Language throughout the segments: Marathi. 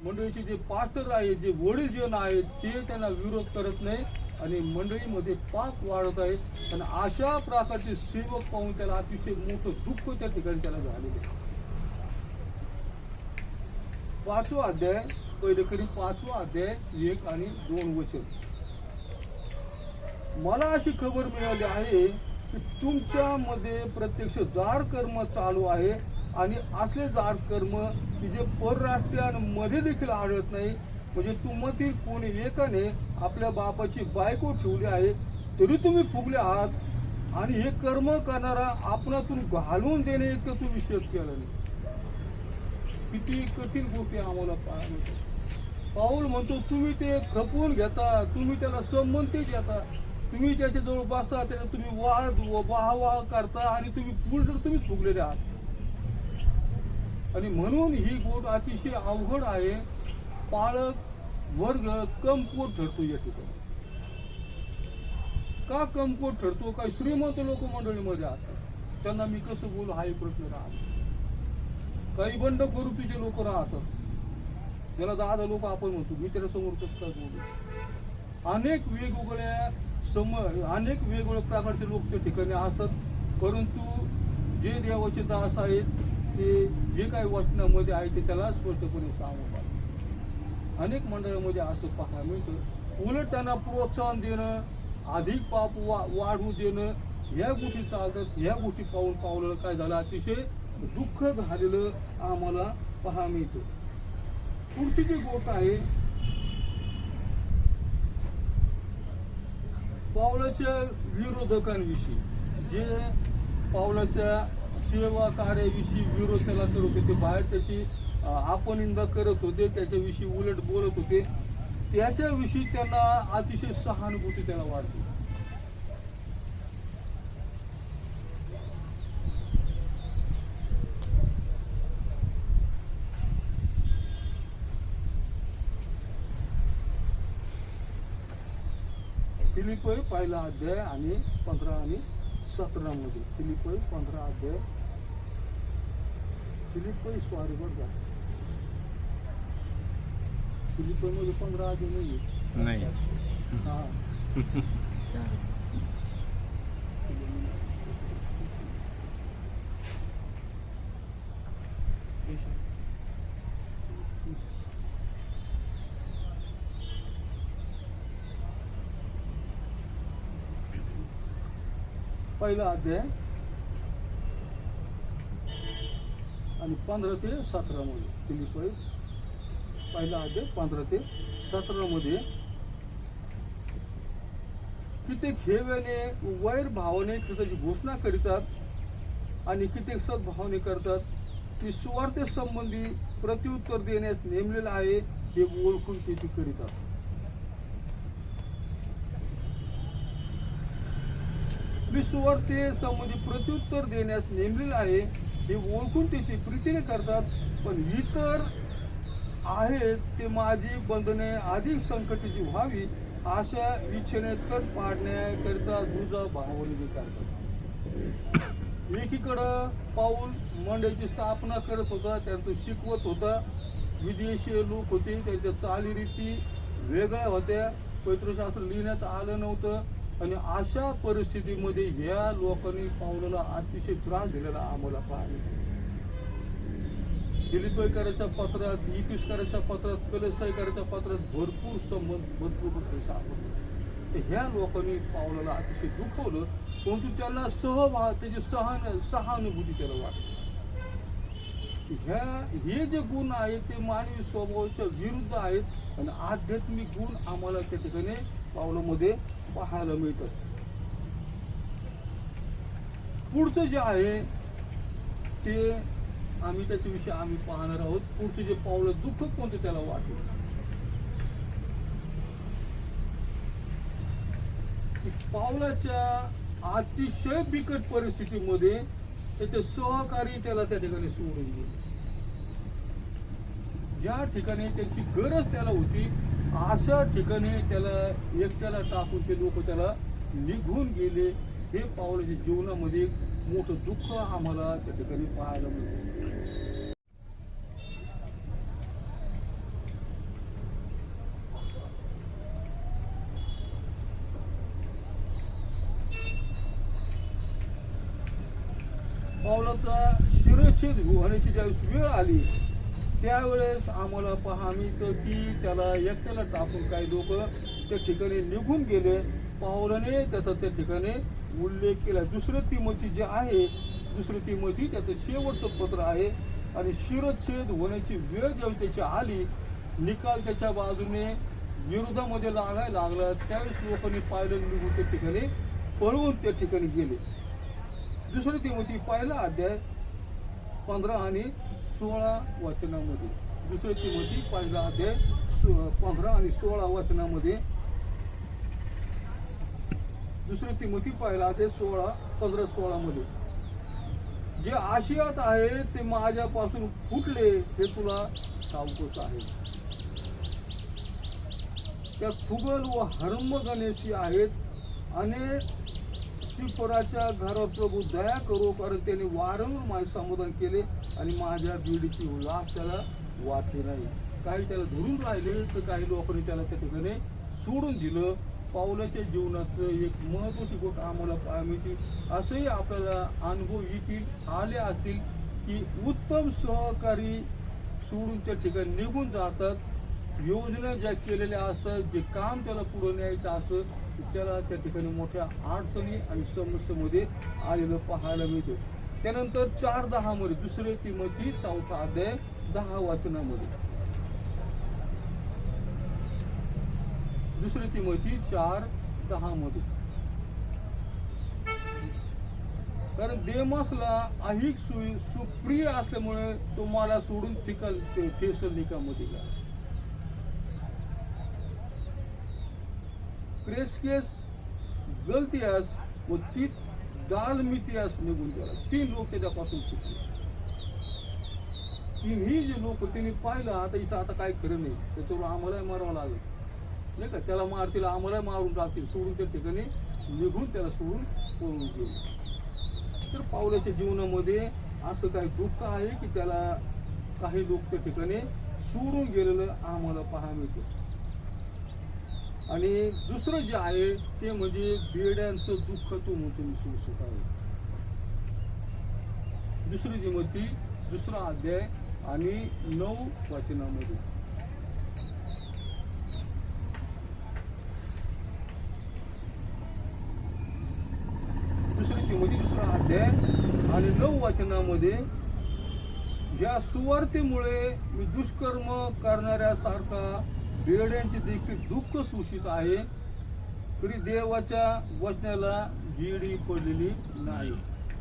मंडळीचे जे पास्टर आहेत जे वडीलजन आहेत ते त्यांना विरोध करत नाही आणि मंडळीमध्ये पाप वाढत आहे. आणि अशा प्रकारचे सेवक पाहून त्याला अतिशय मोठं दुःख त्या ठिकाणी त्याला झालेलं आहे. पाचवा अध्याय पहिले खरी पाचवा अध्याय एक आणि दोन वचन. मला अशी खबर मिळाली आहे की तुमच्यामध्ये प्रत्यक्ष जार कर्म चालू आहे. आणि असले जात कर्म की जे परराष्ट्रीयांमध्ये देखील आढळत नाही म्हणजे तुम्हातील कोणी एकाने आपल्या बापाची बायको ठेवली आहे तरी तुम्ही फुगले आहात. आणि हे कर्म करणारा आपणातून घालवून देणे इतकं तुम्ही शेत केलं नाही. किती कठीण गोष्टी आम्हाला पाहायला पाऊल म्हणतो तुम्ही ते खपवून घेता तुम्ही त्याला संबंधित देता. तुम्ही त्याच्याजवळ बसता त्याला तुम्ही वाद वाह वाह करता आणि तुम्ही पूर्ण तुम्हीच फुगलेले आहात. आणि म्हणून ही बोट अतिशय अवघड आहे. पालक वर्ग कमकोट ठरतो या ठिकाणी. का कमकोट ठरतो? काही श्रीमंत लोक मंडळीमध्ये असतात. त्यांना मी कसं बोलू? हा एक प्रश्न राहतो. काही बंड करू लोक राहतात. त्याला दादा लोक आपण म्हणतो. मी त्याला समोर कसं काय बोलू? अनेक वेगवेगळ्या सम अनेक वेगवेगळ्या प्रकारचे लोक त्या ठिकाणी असतात. परंतु जे देवाचे दास आहेत ते जे काही वचनामध्ये आहे ते त्याला स्पष्टपणे सांगतात. अनेक मंडळामध्ये असं पाहायला मिळतं. उलट त्यांना प्रोत्साहन देणं अधिक पाप वा वाढू देणं ह्या गोष्टी चालतात. ह्या गोष्टी पाहून पावलं काय झालं? अतिशय दुःख झालेलं आम्हाला पहा मिळतं. पुढची जी गोष्ट आहे पावलाच्या विरोधकांविषयी. जे पावलाच्या सेवा कार्याविषयी विरोध त्याला करत होते. बाहेर त्याची आपण करत होते त्याच्याविषयी उलट बोलत होते. त्याच्याविषयी त्यांना अतिशय सहानुभूती त्याला वाढते फिलिपय पहिला अध्याय आणि पंधरा आणि सतरा मध्ये पंधरा अध्याय फिलिपई सॉरी बरं का फिलिपई मध्ये पंधरा अध्याय नाही नाही हा पहिला अध्याय आणि पंधरा ते सतरामध्ये मध्ये फिलिपई पहिला अध्याय पंधरा ते सतरामध्ये कित्येक हेवेने वैर भावाने कृताची घोषणा करीतात आणि कित्येक सद्भावने करतात की स्वार्थ संबंधी प्रत्युत्तर देण्यास नेमलेलं आहे हे ओळखून त्याची करीतात मी सुवार्थे संबंधी प्रत्युत्तर देण्यास नेमलेलं आहे हे ओळखून ते ते प्रीतीने करतात पण इतर आहेत ते माझी बंधने अधिक संकटाची व्हावी अशा इच्छेने तट पाडण्याकरिता दुजा भावने करतात. एकीकडं पाऊल मंडळाची स्थापना करत होता त्यांचं शिकवत होता. विदेशी लोक होते त्यांच्या चालीरीती वेगळ्या होत्या. पवित्रशास्त्र लिहिण्यात आलं नव्हतं. आणि अशा परिस्थितीमध्ये ह्या लोकांनी पावलेला अतिशय त्रास दिलेला आम्हाला पाहायला करायच्या पत्रात इपिस करायच्या पत्रात कलसाई करायच्या पत्रात भरपूर संबंध भरपूर गोष्टी तर ह्या लोकांनी पावलाला अतिशय दुखवलं परंतु त्यांना सहभाग त्याची सहान सहानुभूती त्याला वाटते ह्या हे जे गुण आहेत ते मानवी स्वभावाच्या विरुद्ध आहेत आणि आध्यात्मिक गुण आम्हाला त्या ठिकाणी पावलामध्ये पाहायला मिळतात पुढचं जे आहे ते आम्ही त्याच्याविषयी आम्ही पाहणार आहोत. पुढचे जे पावलं दुःख कोणतं त्याला वाटलं. पावलाच्या अतिशय बिकट परिस्थितीमध्ये त्याचे सहकारी त्याला त्या ठिकाणी सोडून गेले. ज्या ठिकाणी त्याची गरज त्याला होती अशा ठिकाणी त्याला एकट्याला टाकून ते लोक त्याला निघून गेले. हे पावलाच्या जीवनामध्ये एक मोठं दुःख आम्हाला त्या ठिकाणी पाहायला मिळतं पावलाचा शिरछेद होण्याची ज्यावेळेस वेळ आली त्यावेळेस आम्हाला पहा तर ती त्याला एकट्याला टाकून काही लोक त्या ठिकाणी निघून गेले. पावलाने त्याचा त्या ठिकाणी उल्लेख केला. दुसरं तिमोथी जे आहे दुसरं तिमोथी त्याचं शेवटचं पत्र आहे. आणि शिरच्छेद होण्याची वेळ जेव्हा त्याची आली निकाल त्याच्या बाजूने विरोधामध्ये लागायला लागला. त्यावेळेस लोकांनी पाहिलं निघून त्या ठिकाणी पळवून त्या ठिकाणी गेले. दुसरं तिमोथी पहिला अध्याय पंधरा आणि सोळा वचनामध्ये. दुसरं तिमोथी पहिला अध्याय पंधरा आणि सोळा वचनामध्ये. दुसरं तिमोथी पहिला अध्याय सोळा पंधरा सोळा मध्ये जे आशियात आहे ते माझ्यापासून फुटले हे तुला ठाऊकच आहे. त्या फुगल व हर्म गणेशी आहेत. आणि शिपराच्या घरावर प्रभू दया करो कारण त्याने वारंवार माझे समाधान केले. आणि माझ्या बीडची लाभ त्याला वाटले नाही. काही त्याला धरून राहिले तर काही लोकांनी त्याला त्या ठिकाणी सोडून दिलं. पावलाच्या जीवनाचं एक महत्वाची गोष्ट आम्हाला पाहायला मिळते. असंही आपल्याला अनुभव येतील आले असतील की उत्तम सहकारी सोडून त्या ठिकाणी निघून जातात. योजना ज्या केलेल्या असतात जे काम त्याला पुढे न्यायचं असतं त्याला त्या ठिकाणी मोठ्या अडचणी आणि समस्येमध्ये आलेलं पाहायला मिळतं. त्यानंतर चार दहा मध्ये दुसरे तिमती चौथा अध्याय दहा वाचनामध्ये. दुसरे तिमती चार दहा मध्ये कारण देमासला अधिक सु- सुप्रिय असल्यामुळे तो मला सोडून ठिकाण थेसलिकामध्ये गेला. गलती गलतियास व ती दालमितियास निघून गेला. तीन लोक त्याच्यापासून चुकले तिन्ही जे लोक त्यांनी पाहिलं आता इथं आता काय खरं नाही. त्याच्यावर आम्हालाही मारावं लागेल. नाही का? त्याला मारतील आम्हाला मारून टाकतील सोडून त्या ठिकाणी निघून त्याला सोडून पळून गेले. तर पावलाच्या जीवनामध्ये असं काही दुःख आहे की त्याला काही लोक त्या ठिकाणी सोडून गेलेलं आम्हाला पाहायला मिळतं. आणि दुसरं जे आहे ते म्हणजे बेड्यांचं दुःख तो म्हणतो मी सुसत आहे. दुसरी जिमती दुसरा अध्याय आणि नऊ वाचनामध्ये. दुसरी जी दुसरा अध्याय आणि नऊ वाचनामध्ये ज्या सुवार्तेमुळे मी दुष्कर्म करणाऱ्यासारखा बेड्यांचे देखील दुःख सूचित आहे. तरी देवाच्या वचनाला गिडी पडलेली नाही.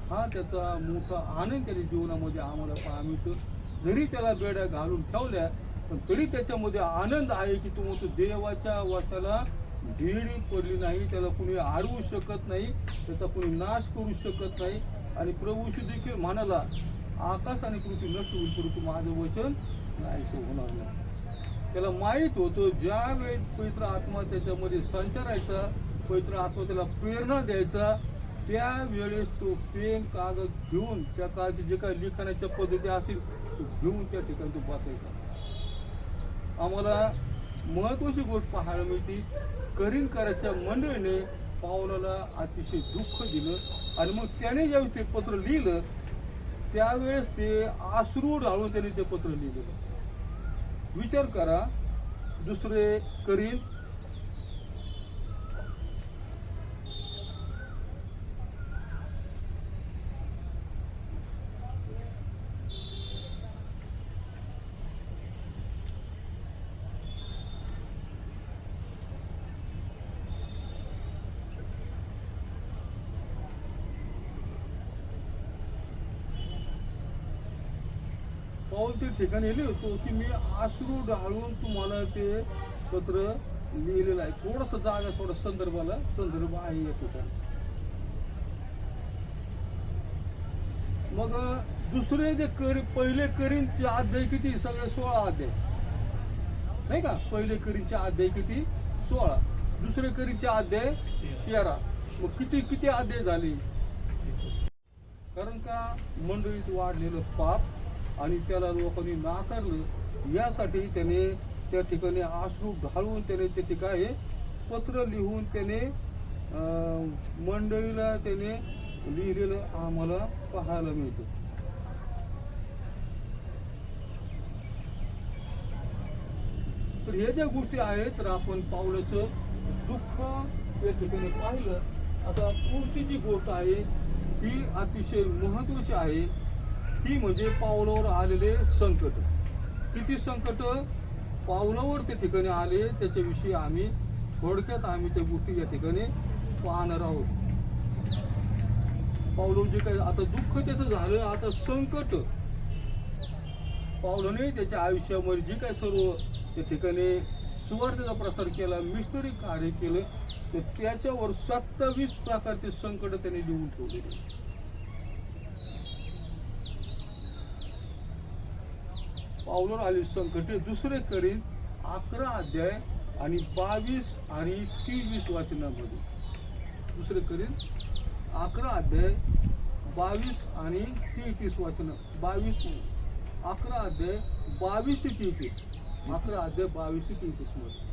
हा त्याचा मोठा आनंद त्याच्या जीवनामध्ये आम्हाला पाहा मिळतो. जरी त्याला बेड्या घालून ठेवल्या पण तरी त्याच्यामध्ये आनंद आहे की तो म्हणतो देवाच्या वचनाला भिडी पडली नाही. त्याला कुणी अडवू शकत नाही. त्याचा कुणी नाश करू शकत नाही. आणि प्रभूशी देखील म्हणाला आकाश आणि पृथ्वी नष्ट होईल परंतु माझं वचन नाही. होणार नाही त्याला माहीत होतं ज्या वेळेस पवित्र आत्मा त्याच्यामध्ये संचारायचा पवित्र आत्मा त्याला प्रेरणा द्यायचा त्यावेळेस तो पेन कागद घेऊन त्या काळचे जे काही लिखाणाच्या पद्धती असतील तो घेऊन त्या ठिकाणी तो बसायचा. आम्हाला महत्वाची गोष्ट पाहायला मिळते करीन कराच्या मंडळीने पावलाला अतिशय दुःख दिलं आणि मग त्याने ज्यावेळेस ते पत्र लिहिलं त्यावेळेस ते आश्रूढ ढाळून त्याने ते पत्र लिहिलेलं विचार करा दुसरे करीन पाऊल ते ठिकाणी लिहिले होतो की मी आश्रू ढाळून तुम्हाला ते पत्र लिहिलेलं आहे. थोडस जागा थोडं संदर्भाला संदर्भ आहे या ठिकाणी. मग दुसरे जे करी पहिले करीनचे अध्याय किती? सगळे सोळा अध्याय. नाही का? पहिले करीनचे अध्याय किती? सोळा. दुसरे करीचे अध्याय तेरा. मग किती किती अध्याय झाले? कारण का मंडळीत वाढलेलं पाप आणि त्याला लोकांनी नाकारलं यासाठी त्याने त्या ठिकाणी आश्रू घालून त्याने त्या ठिकाणी पत्र लिहून त्याने अं, मंडळीला त्याने लिहिलेलं आम्हाला पाहायला मिळतं. तर हे ज्या गोष्टी आहेत तर आपण पावलाचं दुःख या ठिकाणी पाहिलं. आता पुढची जी गोष्ट आहे ती अतिशय महत्वाची आहे. ती म्हणजे पावलावर आलेले संकट. किती संकट? पावलावर त्या ठिकाणी आले त्याच्याविषयी आम्ही थोडक्यात आम्ही त्या गोष्टी या ठिकाणी पाहणार आहोत. पावलं जे काही आता दुःख त्याचं झालं आता संकट. पावलाने त्याच्या आयुष्यामध्ये जे काही सर्व त्या ठिकाणी सुवार्थेचा प्रसार केला मिशनरी कार्य केलं तर त्याच्यावर सत्तावीस प्रकारचे संकट त्याने लिहून ठेवलेले पावलावर आले संकटे. दुसरे करीन अकरा अध्याय आणि बावीस आणि तेवीस वाचनामध्ये. दुसरे करीन अकरा अध्याय बावीस आणि तेहतीस वाचन. बावीस अकरा अध्याय बावीस ते तेहतीस. अकरा अध्याय बावीस ते तेहतीस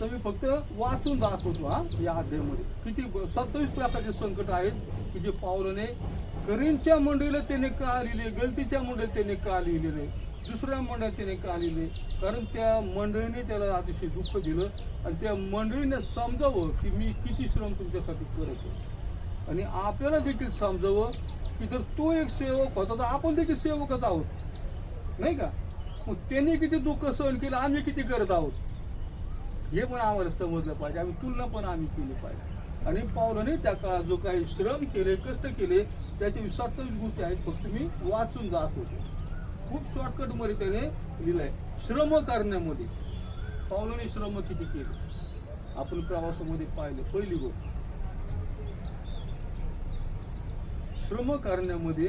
आता मी फक्त वाचून दाखवतो हा या अध्यायामध्ये. किती सत्तावीस प्रकारचे संकट आहेत की जे पावलाने करीनच्या मंडळीला त्याने का लिहिले गलतीच्या मंडळीला त्याने का लिहिलेले दुसऱ्या मंडळात त्याने का लिहिले? कारण त्या मंडळीने त्याला अतिशय दुःख दिलं आणि त्या मंडळीने समजावं की मी किती श्रम तुमच्यासाठी करत आहे. आणि आपल्याला देखील समजावं की जर तो एक सेवक होता तर आपण देखील सेवकच आहोत. नाही का? मग त्यांनी किती दुःख सहन केलं आम्ही किती करत आहोत? हे पण आम्हाला समजलं पाहिजे. आम्ही तुलना पण आम्ही केली पाहिजे. आणि पावलाने त्या काळात जो काही श्रम केले कष्ट केले त्याचे सत्तावीस गोष्टी आहेत. फक्त मी वाचून जात होते. खूप शॉर्टकटमध्ये त्याने लिहिलंय श्रम करण्यामध्ये. पावलाने श्रम किती केले? आपण प्रवासामध्ये पाहिले. पहिली गोष्ट. श्रम करण्यामध्ये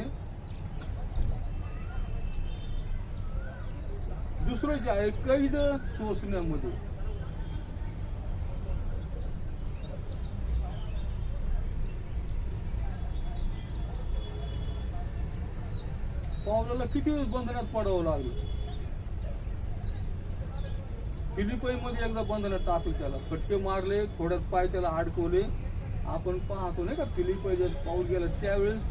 दुसरं जे आहे कैद सोसण्यामध्ये. पावलाला किती दिवस बंधनात पडावं लागलं? फिलिपाई मध्ये एकदा बंधनात टाकलं त्याला फटके मारले थोड्यात पाय त्याला अडकवले. आपण पाहतो नाही का फिलिपाई ज्या पाऊल गेला. त्यावेळेस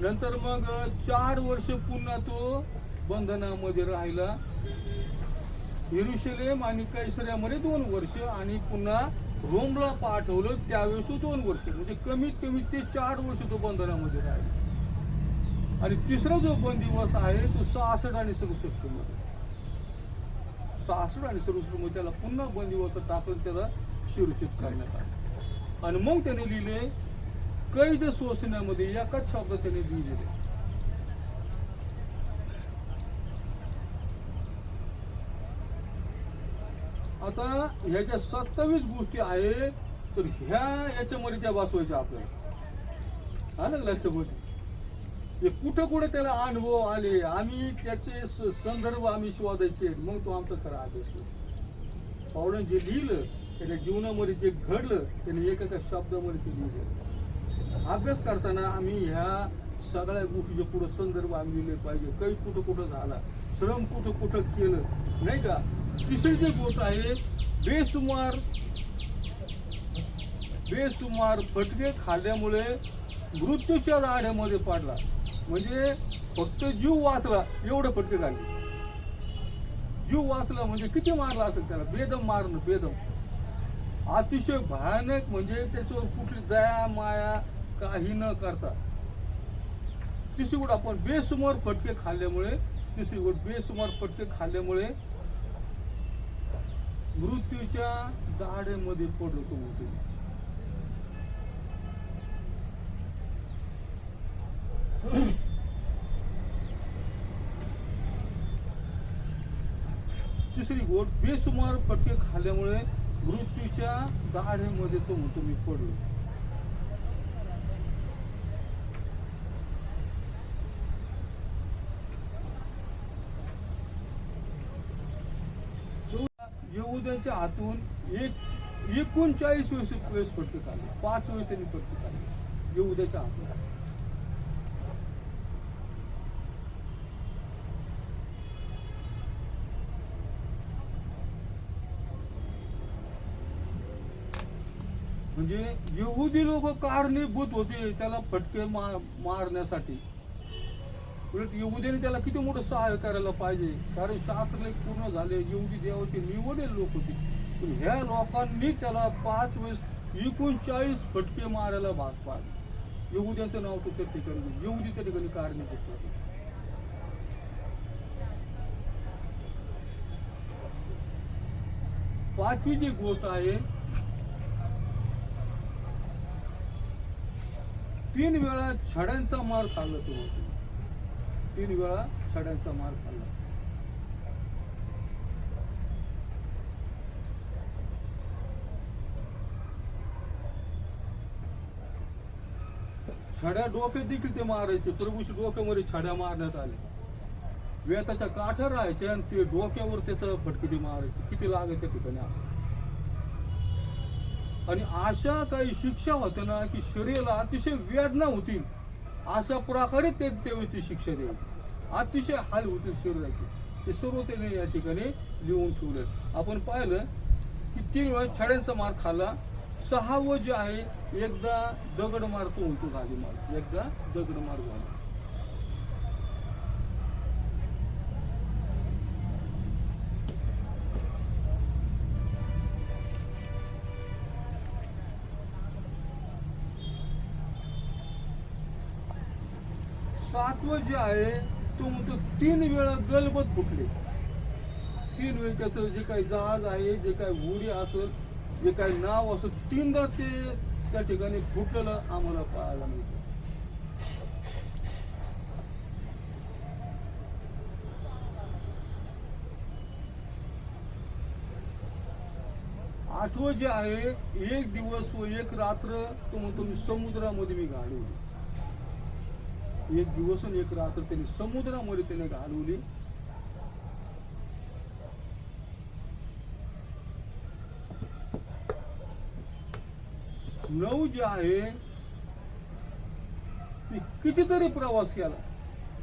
नंतर मग चार वर्ष पुन्हा तो बंधनामध्ये राहिला. हिरुशलेम आणि कैसऱ्यामध्ये दोन वर्ष आणि पुन्हा रोमला पाठवलं. त्यावेळेस तो दोन वर्ष. म्हणजे कमीत कमी ते चार वर्ष तो बंधनामध्ये राहिला. आणि तिसरा जो बंदिवस आहे तो सहासष्ट आणि सदुसष्टमध्ये सहासष्ट आणि सदुसष्टमध्ये त्याला पुन्हा बंदिवस टाकून त्याला शिरचित करण्यात आलं. आणि मग त्याने लिहिले कैद सोसण्यामध्ये एकाच शब्द त्याने लिहिलेले. आता ह्याच्या सत्तावीस गोष्टी आहे तर ह्या याच्यामध्ये त्या बसवायच्या आपल्याला. आलं लक्षात होती हे कुठं कुठं त्याला अनुभव आले? आम्ही त्याचे स- संदर्भ आम्ही शोधायचे. मग तो आमचा खरा अभ्यास करतो जे लिहिलं त्याच्या जीवनामध्ये जे घडलं त्याने एका शब्दामध्ये ते लिहिलं. अभ्यास करताना आम्ही ह्या सगळ्या गोष्टीचे पुढे संदर्भ आम्ही लिहिले पाहिजे. काही कुठं कुठं झाला. श्रम कुठं कुठं केलं नाही का? तिसरी जे गोष्ट आहे बेसुमार बेसुमार फटके खाल्ल्यामुळे मृत्यूच्या दाढ्यामध्ये पडला. म्हणजे फक्त जीव वाचला एवढं फटके झाले जीव वाचला म्हणजे किती मारला असेल त्याला? बेदम मारणं बेदम. अतिशय भयानक म्हणजे त्याच्यावर कुठली दया माया काही न करता. तिसरी गोट आपण बेसुमार फटके खाल्ल्यामुळे तिसरी गोट बेसुमार फटके खाल्ल्यामुळे मृत्यूच्या दाढेमध्ये पडलो तो मोठे तिसरी गोट बेसुमार फटके खाल्ल्यामुळे मृत्यूच्या दाढेमध्ये तो म्हणतो मी पडलो. येऊद्याच्या हातून एक एकोणचाळीस वेळेस वेळेस फटके खाल्ले. पाच वेळेस त्यांनी फटके खाल्ले. येऊद्याच्या हातून. म्हणजे येहुदी लोक कारणीभूत होते त्याला फटके मार मारण्यासाठी. उलट यहुदीने त्याला किती मोठं सहाय्य करायला पाहिजे? कारण शास्त्र पूर्ण झाले येऊदी देवाचे निवडेल लोक होते. पण ह्या लोकांनी त्याला पाच वेळेस एकोणचाळीस फटके मारायला भाग पाडले. यहुद्यांचं नाव तो त्या ठिकाणी येऊदी त्या ठिकाणी कारणीभूत होते. पाचवी जी गोष्ट आहे तीन वेळा छड्यांचा मार खाल्ला तो तीन वेळा छड्यांचा मार खाल्ला. छड्या डोक्यात देखील ते मारायचे. प्रभूशी डोक्यामध्ये छड्या मारण्यात आल्या. वेताच्या काठ्या राहायचे आणि ते डोक्यावर त्याचं फटकिटी मारायचे. किती लागायचे त्या ठिकाणी असं. आणि अशा काही शिक्षा होत्या ना की शरीराला अतिशय वेदना होतील अशा प्रकारे ते त्यावेळी शिक्षा द्यायची अतिशय हाल होतील शरीराचे. ते सर्व त्याने या ठिकाणी लिहून ठेवले. आपण पाहिलं की तीन वेळा छड्यांचा मार खाल्ला. सहावं जे आहे एकदा दगड मारतो होतो गाडी मार एकदा दगड मार झाला. सातवं जे आहे तो म्हणतो तीन वेळा गलबत फुटले. तीन वेळ त्याचं जे काही जहाज आहे जे काही उडी असेल जे काही नाव असेल तीनदा ते त्या ठिकाणी फुटलेलं आम्हाला पाहायला मिळतं. आठवं जे आहे एक दिवस व एक रात्र तो म्हणतो मी समुद्रामध्ये मी घालवली. एक दिवस आणि एक रात्र त्याने समुद्रामध्ये त्याने घालवली. नऊ जे आहे ते कितीतरी प्रवास केला.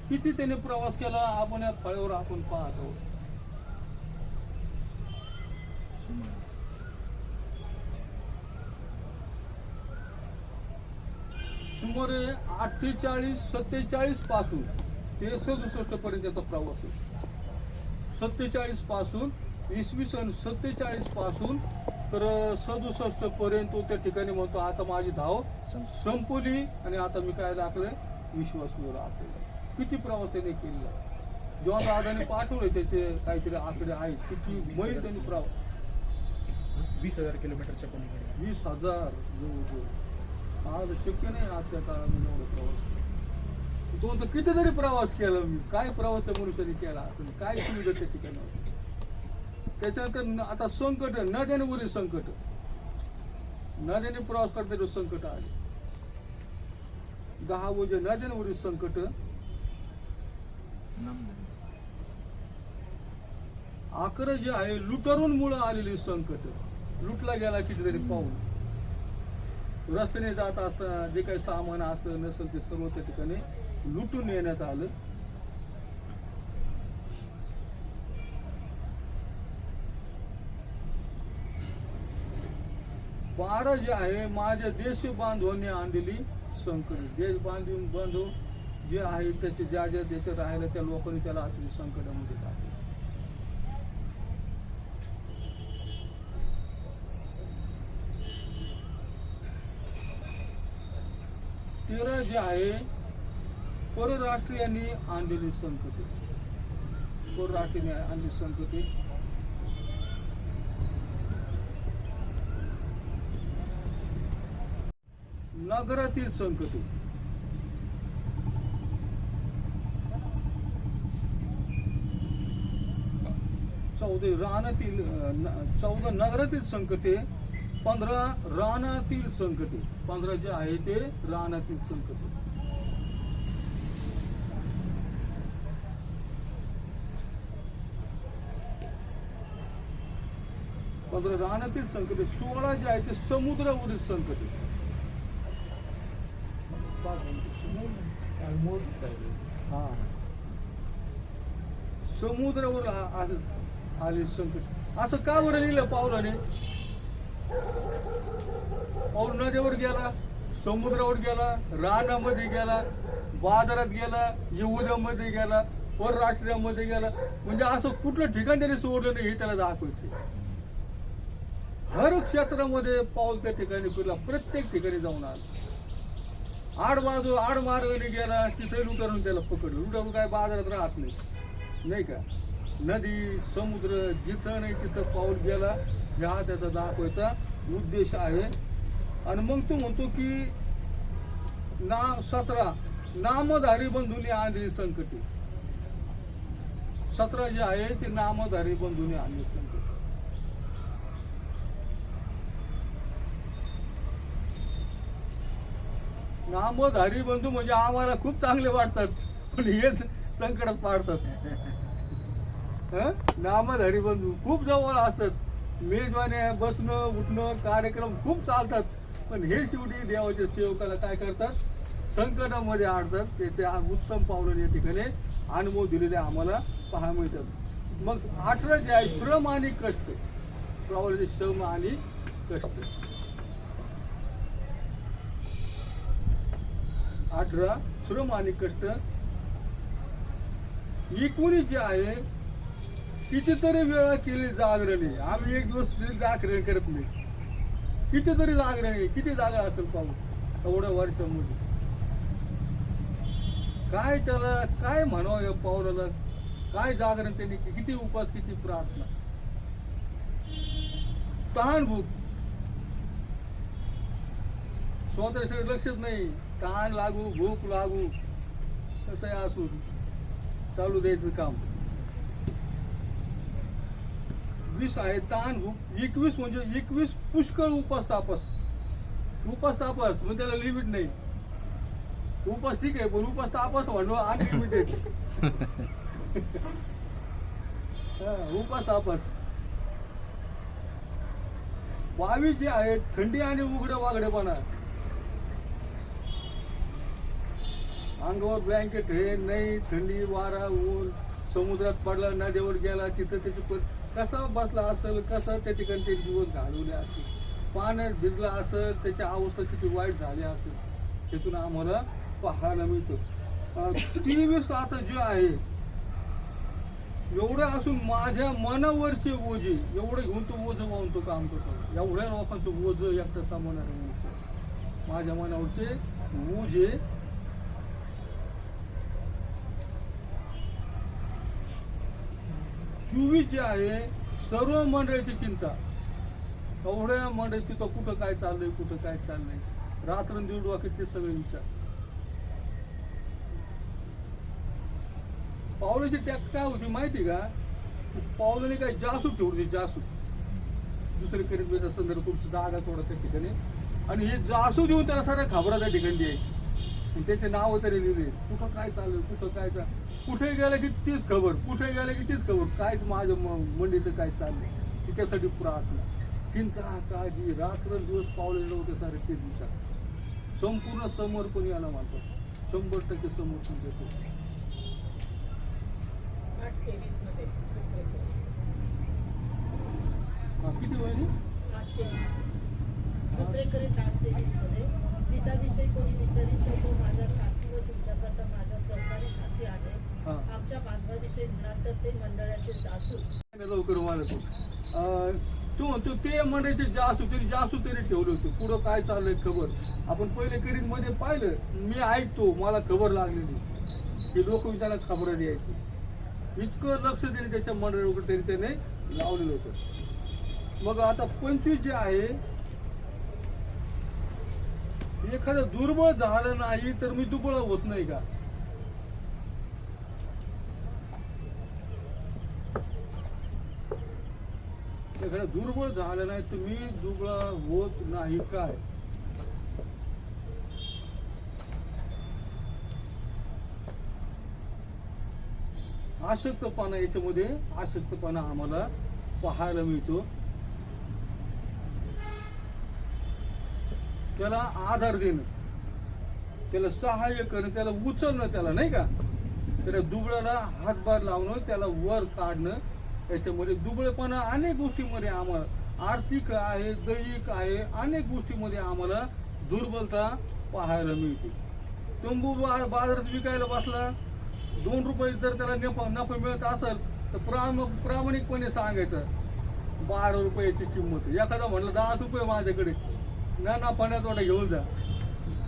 किती त्याने प्रवास केला आपण या फळ्यावर आपण पाहत आहोत. सुमारे अठ्ठेचाळीस सत्तेचाळीसपासून ते सदुसष्ट पर्यंत त्याचा प्रवास आहे सत्तेचाळीसपासून इसवी सन सत्तेचाळीसपासून तर सदुसष्ट पर्यंत तो त्या ठिकाणी म्हणतो आता माझी धाव संपली आणि आता मी काय दाखलंय विश्वास राहतो किती प्रवास त्याने केलेला? जेव्हा दादाने पाठवले त्याचे काहीतरी आकडे आहेत किती मैल त्यांनी प्रवास वीस हजार किलोमीटरच्या पलीकडे. वीस हजार आज शक्य नाही आजच्या काळामध्ये एवढा प्रवास. तो तर कितीतरी प्रवास केला मी. काय प्रवास त्या मनुष्याने केला असेल? काय सुविधा त्या ठिकाणी त्याच्यानंतर आता संकट नद्यांवरील संकट. नद्याने प्रवास करता संकट आले. दहा वजे नद्यांवरील संकट. अकरा जे आहे लुटारून मुळे आलेली संकट. लुटला गेला कितीतरी पाहून रस्त्याने जात असताना जे काही सामान असलं नसेल ते सर्व त्या ठिकाणी लुटून नेण्यात आलं. बारा जे आहे माझ्या देश बांधवांनी आणलेली संकट. देश बांधून बांधव जे आहे त्याचे ज्या ज्या देशात राहिलं त्या लोकांनी त्याला अतिशय संकटामध्ये टाकले. तेरा जे आहे परराष्ट्रीयांनी आणलेली संकटे परराष्ट्रीयांनी आणलेली संकटे नगरातील संकटे चौदा रानातील चौदा नगरातील संकटे पंधरा रानातील संकटे. पंधरा जे आहे ते रानातील संकटे. पंधरा रानातील संकटे. सोळा जे आहे ते समुद्रावरील संकटे. हा समुद्रावर आले संकट. असं का बरं लिहिलं पावलाने? पाऊल नदीवर गेला समुद्रावर गेला रानामध्ये गेला बाजारात गेला येऊद्यामध्ये गेला परराष्ट्रामध्ये गेला. म्हणजे असं कुठलं ठिकाण त्याने सोडलं नाही हे त्याला दाखवायचं. हर क्षेत्रामध्ये पाऊल त्या ठिकाणी फिरला प्रत्येक ठिकाणी जाऊन आला. आड बाजू आड मार्गाने गेला तिथे लुटारून त्याला पकडलं. लुटारून काय बाजारात राहत नाही. नाही का? नदी समुद्र जिथं नाही तिथं पाऊल गेला ह्या त्याचा दाखवायचा उद्देश आहे. आणि मग तो म्हणतो की ना सतरा. नामधारी बंधूने आणली संकटे. सतरा जे आहे ते नामधारी बंधूने आणली संकट. नामधारी बंधू म्हणजे आम्हाला खूप चांगले वाटतात पण हेच संकटात पाडतात. नामधारी बंधू खूप जवळ असतात. मेजवाने बसणं उठणं कार्यक्रम खूप चालतात. पण हे शेवटी देवाच्या सेवकाला काय करतात? संकटामध्ये आणतात त्याचे उत्तम पावलं या ठिकाणी अनुभव दिलेले आम्हाला पाहायला मिळतात. मग अठरा जे आहे श्रम आणि कष्ट. पावलाचे श्रम आणि कष्ट. अठरा श्रम आणि कष्ट. एकूणी जे आहे कितीतरी वेळा केली जागरणी. आम्ही एक दिवस जागरण करत नाही. कितीतरी जागरणी किती जागा असेल पाहू? एवढ्या वर्षामध्ये. काय त्याला काय म्हणावं या पावलाला? काय जागरण त्यांनी किती उपास किती प्रार्थना? तहान भूक स्वतःकडे लक्षच नाही. तहान लागू भूक लागू. कसं आहे असू चालू द्यायचं काम. वीस आहे ताण भूक एकवीस म्हणजे एकवीस पुष्कळ उपास तापस उपास तापस म्हणजे त्याला लिमिट नाही. उपास ठीक आहे पण उपास तापस म्हणलो अनलिमिटेड उपास तापस बावीस जे आहेत थंडी आणि उघड वागडेपणा. अंगावर ब्लँकेट हे नाही थंडी वारा ऊन समुद्रात पडला नदीवर गेला तिथं त्याची कसा बसला असेल कसा त्या ठिकाणी ते दिवस घालवले असेल पाण्यात भिजला असेल त्याची अवस्था किती वाईट झाली असेल त्यातून आम्हाला पाहायला मिळतं. तेवीस आता जे आहे एवढं असून माझ्या मनावरचे ओझे एवढं घेऊन तो ओझ वाहून तो काम करतो. एवढ्या लोकांचं ओझ एकटा सामावणार माझ्या मनावरचे ओझे चोवीस जे आहे सर्व मंडळीची चिंता. एवढ्या मंडळीची तो कुठं काय चाललंय कुठं काय चाललंय? रात्रंदिवस डोक्यात ते सगळे विचार. पावलाची टॅक काय होती माहिती का? पावलाने काय जासूद ठेवली जासूद दुसरे करीत संदर्भ तुमची जागा थोडा त्या ठिकाणी. आणि हे जासू येऊन त्याला साऱ्या खबरा त्या ठिकाणी द्यायची. आणि त्याचे नाव तरी लिहिले. कुठं काय चाललं कुठं काय चाल कुठे गेलं की तीच खबर कुठे गेलं की तीच खबर? कायच माझं म- मंडीचं काय चाललंय तिच्यासाठी प्रार्थना. चिंता काळजी रात्र दिवस पावलेलं होते सारे तेच विचार. संपूर्ण समर्पण याला मानतात शंभर टक्के समर्पण देतो. किती वहिनी आठ तेवीस दुसरे करीत आठ तेवीसमध्ये कोणी विचारित तो माझा साथी व तुमच्याकरता माझा सहकारी साथी आहे. लवकर तू म्हणतो ते म्हणायचे जासू तरी जासू तरी ठेवले होते. पुढं काय चाललंय खबर? आपण पहिले करीत मध्ये पाहिलं मी ऐकतो मला खबर लागलेली. की लोक त्याला खबर द्यायची इतकं लक्ष त्याने त्याच्या मंडळीवर तरी त्याने लावलेलं होतं. मग आता पंचवीस जे आहे एखादं दुर्बळ झालं नाही तर मी दुबळ होत नाही का? एखादं दुर्बळ झालं नाही तुम्ही दुबळा होत नाही काय? आशक्तपणा याच्यामध्ये आशक्तपणा आम्हाला पाहायला मिळतो. त्याला आधार देणं त्याला सहाय्य करणं त्याला उचलणं त्याला नाही का? त्याला दुबळ्याला हातभार लावणं त्याला वर काढणं याच्यामध्ये दुबळेपणा अनेक गोष्टीमध्ये आम्हाला आर्थिक आहे दैहिक आहे अनेक गोष्टीमध्ये आम्हाला दुर्बलता पाहायला मिळते. तंबू बाजारात विकायला बसला दोन रुपये जर त्याला नफा नफा मिळत असेल तर प्राम प्रामाणिकपणे सांगायचं बारा रुपयाची किंमत. एखादा म्हटलं दहा रुपये माझ्याकडे. ना नफा ना वाटा घेऊन जा.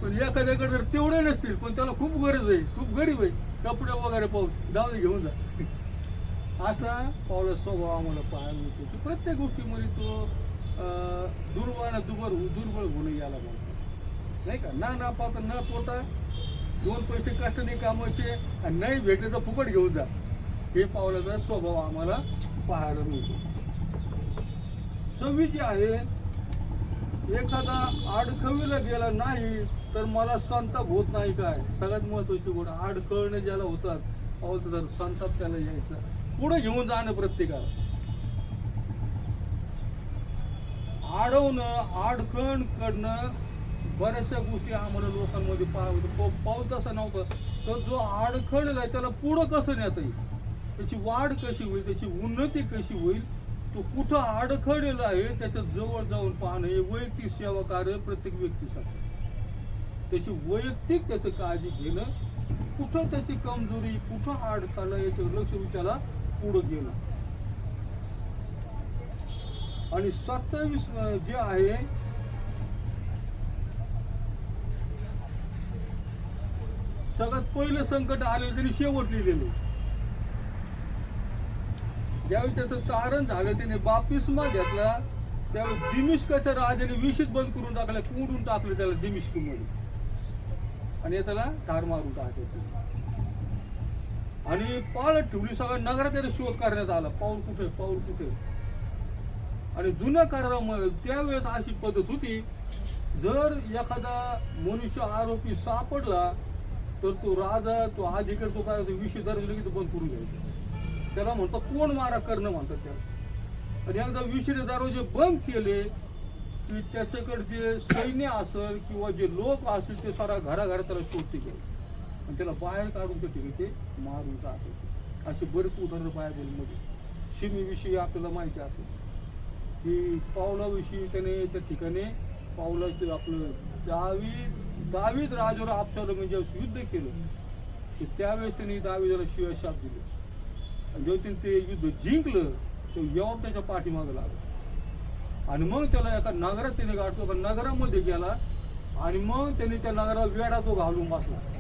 पण एखाद्याकडे जर तेवढे नसतील पण त्याला खूप गरज आहे खूप गरीब आहे कपडे वगैरे पाहून जाऊ दे घेऊन जा. असा पावला स्वभाव आम्हाला पाहायला मिळतो. की प्रत्येक गोष्टीमध्ये तो दुर्बळ दुर्बळ हो-, दुर्बळ होणं याला म्हणतो नाही का? ना ना पावता न पोटा दोन पैसे कष्टाने कामाचे आणि नाही भेटले तर फुकट घेऊन जा. हे पावलाचा स्वभाव आम्हाला पाहायला मिळतो. सव्वीस जे आहे एखादा अडखवीला गेला नाही तर मला संताप होत नाही काय? सगळ्यात महत्वाची गोष्ट अडखळणे ज्याला होतात अहो तर संताप त्याला यायचा. पुढे घेऊन जाणं प्रत्येकाला. आडवणं आडखण करणं बऱ्याचशा गोष्टी आम्हाला लोकांमध्ये पाहतो पाऊस तसा नव्हता तर जो अडखळलेला आहे त्याला पुढं कसं नेता येईल? त्याची वाढ कशी होईल त्याची उन्नती कशी होईल तो कुठं अडखळलेला आहे त्याच्याजवळ जाऊन पाहणं हे वैयक्तिक सेवा कार्य प्रत्येक व्यक्तीसाठी. त्याची वैयक्तिक त्याचं काळजी घेणं कुठं त्याची कमजोरी कुठं अडखळलं याच्यावर लक्ष त्याला पुढं गेलं. आणि सत्तावीस जे आहे सगळ्यात पहिलं संकट आलेलं त्यांनी शेवट लिहिलेलं ज्यावेळी त्याचं तारण झालं त्याने बापिसमा घेतला त्यावेळी दिमिष्काच्या राजाने विषित बंद करून टाकलं कोंडून टाकलं त्याला दिमिष्कमध्ये आणि त्याला ठार मारून टाकायचं आणि पाळत ठेवली सगळ्या नगरात त्याचा शोध करण्यात आला. पाऊल कुठे पाऊल कुठे? आणि जुन्या करारामध्ये त्यावेळेस अशी पद्धत होती जर एखादा मनुष्य आरोपी सापडला तर तो राजा तो अधिकारी तो काय विषय दर्ज लगेच बंद करून घ्यायचा. त्याला म्हणतात कोण मारा करणं म्हणतात त्याला. आणि एकदा विषय दरवाजे बंद केले की त्याच्याकडे जे सैन्य असेल किंवा जे लोक असतील ते सारा घराघरात त्याला शोधते गेले आणि त्याला बाहेर काढून कसे ठिकाणी ते मारून टाकायचे. असे बरेच उदाहरणं बायबलमध्ये. शिमीविषयी आपल्याला माहिती असेल. की पावलाविषयी त्याने त्या ठिकाणी पावलाचे आपलं दावी दावीद राजावर आपसाला म्हणजे युद्ध केलं. की त्यावेळेस त्यांनी दावीदाला शिवाय शाप दिले. आणि जेव्हा त्यांनी ते युद्ध जिंकलं तो यवप त्याच्या पाठीमागं लागला. आणि मग त्याला एका नगरात त्याने गाठतो. का नगरामध्ये गेला आणि मग त्याने त्या नगराला वेडा तो घालून बसला.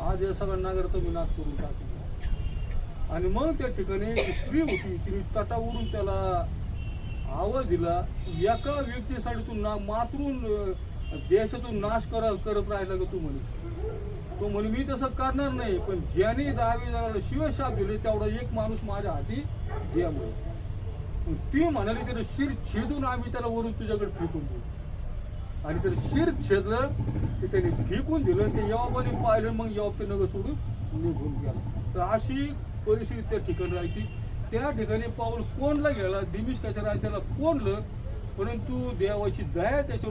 आज या सगळ्या नगराचा विनाश करून टाकला आणि मग त्या ठिकाणी स्त्री होती तिने तटावरून त्याला आवाज दिला एका व्यक्तीसाठी तू ना मातरून देशातून नाश करा करत राहिला का तू? म्हणे. तो म्हणे मी तसं करणार नाही पण ज्याने दहावी शिवशाप दिले तेवढा एक माणूस माझ्या हाती द्या म्हणे. मग ती म्हणाली त्याला शिर छेदून आम्ही त्याला वरून तुझ्याकडे फेकून देऊ. आणि त्याचं शिर छेदलं ते त्याने फेकून दिलं ते यवाबाने पाहिलं मग यवाब ते नगर सोडून निघून गेला. तर अशी परिस्थिती त्या ठिकाणी राहायची. त्या ठिकाणी पाऊल कोणला गेला? दिमिष्काच्या राज्याला कोणलं? परंतु देवाची दया त्याच्यावर